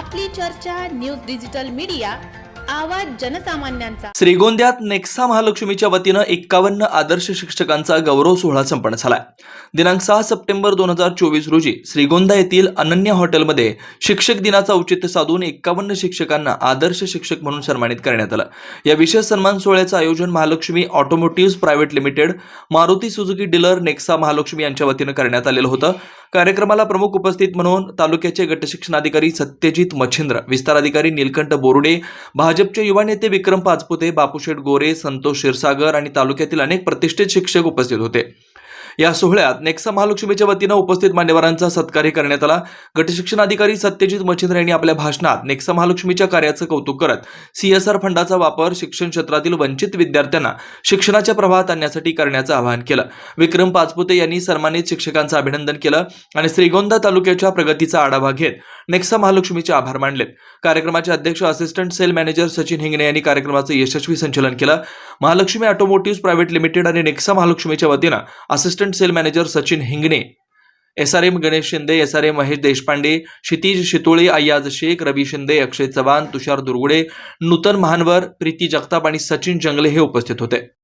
आपली चर्चा news digital media आवाज जनसामान्यांचा. श्रीगोंद्यात नेक्सा महालक्ष्मीच्या वतीनं एक्कावन्न आदर्श शिक्षकांचा गौरव सोहळा संपन्न झालाय. दिनांक सहा सप्टेंबर दोन हजार चोवीस रोजी श्रीगोंदा येथील अनन्या हॉटेलमध्ये शिक्षक दिनाचा औचित्य साधून एक्कावन्न शिक्षकांना आदर्श शिक्षक म्हणून सन्मानित करण्यात आलं. या विशेष सन्मान सोहळ्याचं आयोजन Mahalakshmi automotive private limited Maruti Suzuki dealer Nexa Mahalakshmi यांच्या वतीनं करण्यात आलेलं होतं. कार्यक्रमाला प्रमुख उपस्थित म्हणून तालुक्याचे गटशिक्षणाधिकारी सत्यजित मच्छिंद्र विस्तार अधिकारी नीलकंठ बोरुडे भाजपचे युवा नेते विक्रम पाचपुते बापूशेठ गोरे संतोष क्षीरसागर आणि तालुक्यातील अनेक प्रतिष्ठित शिक्षक उपस्थित होते. या सोहळ्यात नेक्सा महालक्ष्मीच्या वतीनं उपस्थित मान्यवरांचा सत्कार्य करण्यात आला. गटशिक्षणाधिकारी सत्यजित मच्छिंद्र यांनी आपल्या भाषणात नेक्सा महालक्ष्मीच्या कार्याचं कौतुक करत सीएसआर फंडाचा वापर शिक्षण क्षेत्रातील वंचित विद्यार्थ्यांना शिक्षणाच्या प्रवाहात आणण्यासाठी करण्याचं आवाहन केलं. विक्रम पाचपुते यांनी सन्मानित शिक्षकांचं अभिनंदन केलं आणि श्रीगोंदा तालुक्याच्या प्रगतीचा आढावा घेत नेक्सा महालक्ष्मीचे आभार मानले कार्यक्रमाचे अध्यक्ष assistant sale manager Sachin Hingane यांनी कार्यक्रमाचं यशस्वी संचलन केलं. महालक्ष्मी ऑटोमोटिव्ह प्रायव्हेट लिमिटेड आणि नेक्सा महालक्ष्मीच्या वतीनं assistant sale manager Sachin Hingne S R M Ganesh Shinde S R M Mahesh Deshpande Kshitij Shitole Ayyaz Shaikh Ravi Shinde Akshay Chavan Tushar Durgude Nutan Mahanavar Preeti Jagtap आणि सचिन जंगले हे उपस्थित होते.